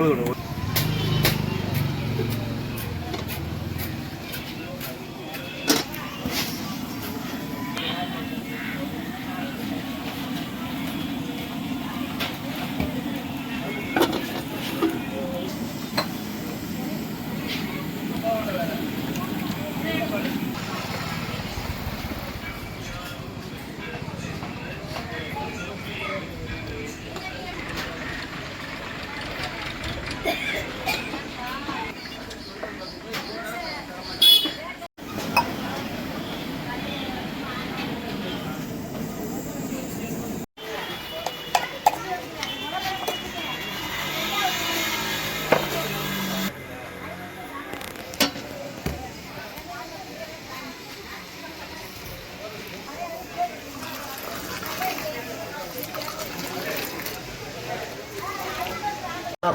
உங்களுக்கு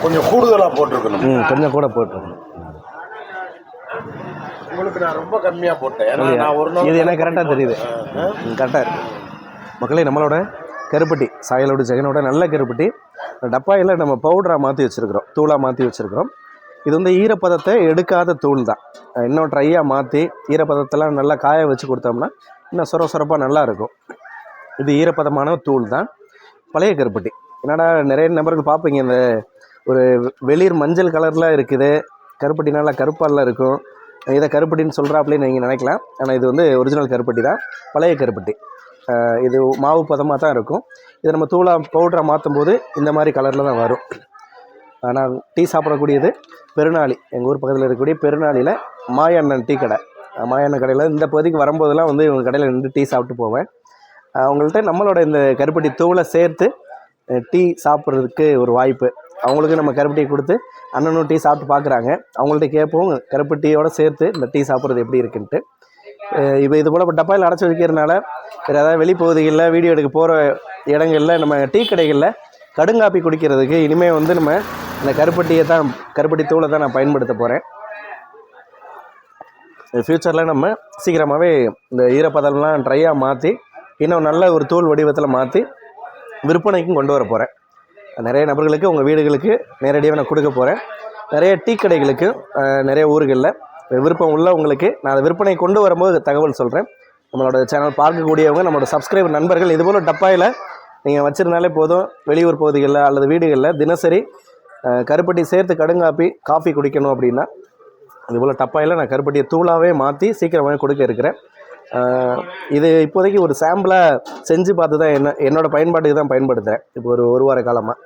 கொஞ்சம் கூடுதலாக போட்டிருக்கணும். ம் கொஞ்சம் கூட போட்டுருங்க உங்களுக்கு நான் ரொம்ப கம்மியாக போட்டேன். ஏன்னா நான் ஒரு நாள் இது எனக்கு கரெக்டாக தெரியுது. கரெக்டாக இருக்கு. மக்களே நம்மளோட கருப்பட்டி சாயலோட ஜெகனோட நல்ல கருப்பட்டி. டப்பாயில் நம்ம பவுடராக மாற்றி வச்சுருக்கிறோம். தூளாக மாற்றி வச்சுருக்கிறோம். இது வந்து ஈரப்பதத்தை எடுக்காத தூள் தான். இன்னும் ட்ரையாக மாற்றி ஈரப்பதத்தெல்லாம் நல்லா காய வச்சு கொடுத்தோம்னா இன்னும் சொர சொரப்பாக நல்லா இருக்கும். இது ஈரப்பதமான தூள் தான். பழைய கருப்பட்டி. என்னடா நிறைய நபர்கள் பார்ப்பீங்க இந்த ஒரு வெளிர் மஞ்சள் கலரில் இருக்குது. கருப்பட்டி நல்லா கருப்பாலில் இருக்கும். இதை கருப்பட்டின்னு சொல்கிறாப்புலேன்னு நீங்கள் நினைக்கலாம். ஆனால் இது வந்து ஒரிஜினல் கருப்பட்டி தான். பழைய கருப்பட்டி. இது மாவு பதமாக தான் இருக்கும். இதை நம்ம தூளாக பவுடராக மாற்றும் போது இந்த மாதிரி கலரில் தான் வரும். ஆனால் டீ சாப்பிடக்கூடியது பெருநாளி. எங்கள் ஊர் பக்கத்தில் இருக்கக்கூடிய பெருநாளியில் மாயண்ணன் டீ கடை. மாயண்ணன் கடையில் இந்த பகுதிக்கு வரும்போதெல்லாம் வந்து இவங்க கடையில் நின்று டீ சாப்பிட்டு போவேன். அவங்கள்ட்ட நம்மளோட இந்த கருப்பட்டி தூளை சேர்த்து டீ சாப்பிட்றதுக்கு ஒரு வாய்ப்பு. அவங்களுக்கு நம்ம கருப்பட்டியை கொடுத்து அண்ணனும் டீ சாப்பிட்டு பார்க்குறாங்க. அவங்கள்ட்ட கேட்போம் கருப்பட்டியோட சேர்த்து இந்த டீ சாப்பிட்றது எப்படி இருக்குன்ட்டு. இப்போ இது போல் டப்பாயில் அடைச்சி வைக்கிறதுனால வேறு ஏதாவது வெளிப்பகுதிகளில் வீடியோ எடுக்க போகிற இடங்களில் நம்ம டீ கடைகளில் கடுங்காப்பி குடிக்கிறதுக்கு இனிமேல் வந்து நம்ம இந்த கருப்பட்டியை தான் கருப்பட்டி தூளை தான் நான் பயன்படுத்த போகிறேன் ஃப்யூச்சரில் நம்ம சீக்கிரமாகவே இந்த ஈரப்பதம்லாம் ட்ரையாக மாற்றி இன்னும் நல்ல ஒரு தூள் வடிவத்தில் மாற்றி விற்பனைக்கும் கொண்டு வர போகிறேன் நிறைய நபர்களுக்கு உங்கள் வீடுகளுக்கு நேரடியாக நான் கொடுக்க போகிறேன் நிறைய டீ கடைகளுக்கு நிறைய ஊர்களில். விருப்பம் உள்ளவங்களுக்கு நான் அதை விற்பனை கொண்டு வரும்போது தகவல் சொல்கிறேன் நம்மளோட சேனல் பார்க்கக்கூடியவங்க நம்மளோட சப்ஸ்கிரைபர் நண்பர்கள் இதுபோல் டப்பாயில் நீங்கள் வச்சுருந்தாலே போதும். வெளியூர் பகுதிகளில் அல்லது வீடுகளில் தினசரி கருப்பட்டி சேர்த்து கடுங்காப்பி காஃபி குடிக்கணும் அப்படின்னா இதுபோல் டப்பாயில் நான் கருப்பட்டியை தூளாகவே மாற்றி சீக்கிரமாக கொடுக்க இருக்கிறேன். இது இப்போதைக்கு ஒரு சாம்பிளாக செஞ்சு பார்த்து தான் என்ன என்னோடய பயன்பாட்டுக்கு தான் பயன்படுத்துகிறேன் இப்போ ஒரு ஒரு வார காலமாக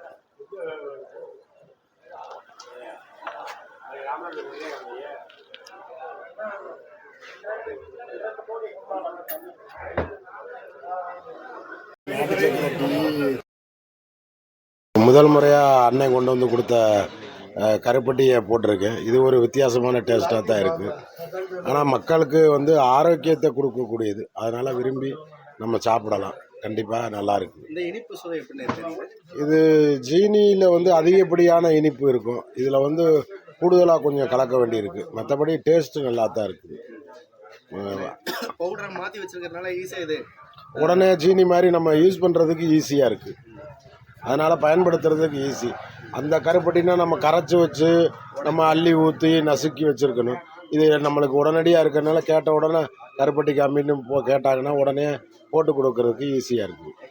முதல் முறையாக அண்ணன் கொண்டு வந்து கொடுத்த கருப்பட்டியை போட்டிருக்கேன் இது ஒரு வித்தியாசமான டேஸ்ட்டாக தான் இருக்குது ஆனால் மக்களுக்கு வந்து ஆரோக்கியத்தை கொடுக்கக்கூடியது. அதனால் விரும்பி நம்ம சாப்பிடலாம். கண்டிப்பாக நல்லா இருக்கு. இந்த இனிப்பு சுவை எப்படி இது ஜீனியில் வந்து அதிகப்படியான இனிப்பு இருக்கும். இதில் வந்து கூடுதலாக கொஞ்சம் கலக்க வேண்டியிருக்கு. மற்றபடி டேஸ்ட்டு நல்லா தான் இருக்குது. பவுடரை மாற்றி வச்சிருக்கிறதுனால ஈஸியாக இது. உடனே ஜீனி மாதிரி நம்ம யூஸ் பண்ணுறதுக்கு ஈஸியாக இருக்குது அதனால் பயன்படுத்துறதுக்கு ஈஸி அந்த கருப்பட்டினா நம்ம கரைச்சி வச்சு நம்ம அள்ளி ஊற்றி நசுக்கி வச்சுருக்கணும். இது நம்மளுக்கு உடனடியாக இருக்கிறதுனால கேட்ட உடனே கருப்பட்டி காமின்னு போ கேட்டாங்கன்னா உடனே போட்டு கொடுக்கறதுக்கு ஈஸியாக இருக்குது